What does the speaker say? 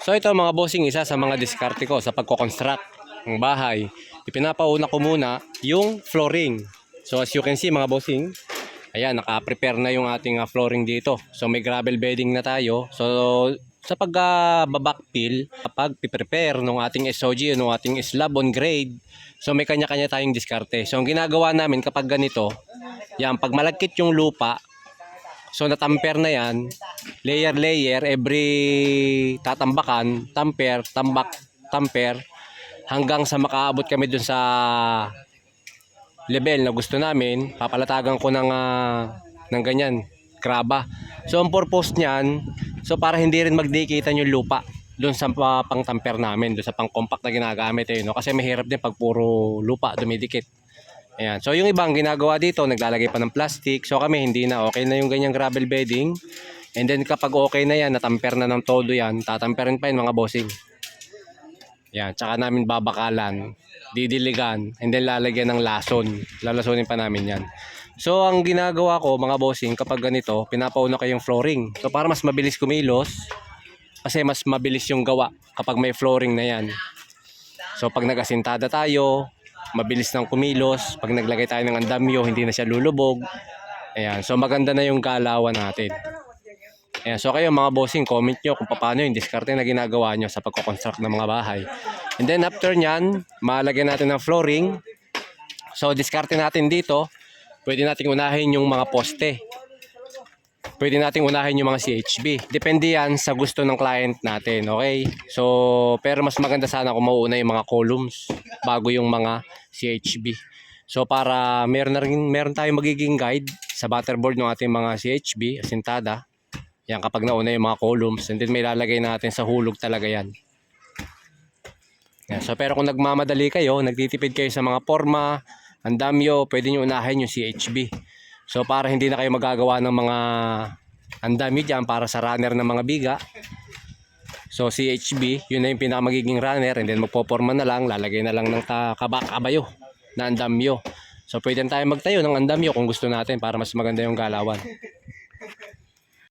So ito mga bossing, isa sa mga diskarte ko sa pagko-construct ng bahay. Ipinapauna ko muna yung flooring. So as you can see mga bossing, ayan, naka-prepare na yung ating ah, flooring dito. So may gravel bedding na tayo. So sa pag uh, kapag prepare ng ating SOG, ng ating slab on grade, so may kanya-kanya tayong diskarte. So ang ginagawa namin kapag ganito, yan, pag malagkit yung lupa, So natamper na yan, layer layer every tatambakan, tamper, tambak, tamper hanggang sa makaabot kami dun sa level na gusto namin, papalatagan ko ng ah, ng ganyan, kraba. So ang purpose niyan, so para hindi rin magdikitan yung lupa doon sa pa- pang-tamper namin, doon sa pang-compact na ginagamit eh, no? Kasi mahirap din pag puro lupa dumidikit. Ayan. So yung ibang ginagawa dito, naglalagay pa ng plastic. So kami hindi na okay na yung ganyang gravel bedding. And then kapag okay na yan, natamper na ng todo yan, tatamperin pa yun mga bossing. Yan, tsaka namin babakalan, didiligan, and then lalagyan ng lason. Lalasonin pa namin yan. So ang ginagawa ko mga bossing kapag ganito, pinapauna ko yung flooring. So para mas mabilis kumilos, kasi mas mabilis yung gawa kapag may flooring na yan. So pag nagasintada tayo, mabilis nang kumilos. Pag naglagay tayo ng andamyo, hindi na siya lulubog. Ayan, so maganda na yung galawan natin. Ayan, so kayo mga bossing, comment nyo kung paano yung diskarte na ginagawa nyo sa pagko-construct ng mga bahay. And then after nyan, malagyan natin ng flooring. So diskarte natin dito, pwede nating unahin yung mga poste. Pwede nating unahin yung mga CHB. Depende yan sa gusto ng client natin, okay? So, pero mas maganda sana kung mauuna yung mga columns bago yung mga CHB. So, para meron na rin, meron tayong magiging guide sa butterboard ng ating mga CHB, asintada. Yan, kapag nauna yung mga columns, and then may lalagay natin sa hulog talaga yan. Yan, so, pero kung nagmamadali kayo, nagtitipid kayo sa mga forma, andamyo, pwede nyo unahin yung CHB. So para hindi na kayo magagawa ng mga andamyo dyan para sa runner ng mga biga. So CHB, yun na yung pinaka magiging runner and then magpoporma na lang, lalagay na lang ng ta- kabak kabayo na andamyo. So pwede tayo magtayo ng andamyo kung gusto natin para mas maganda yung galawan.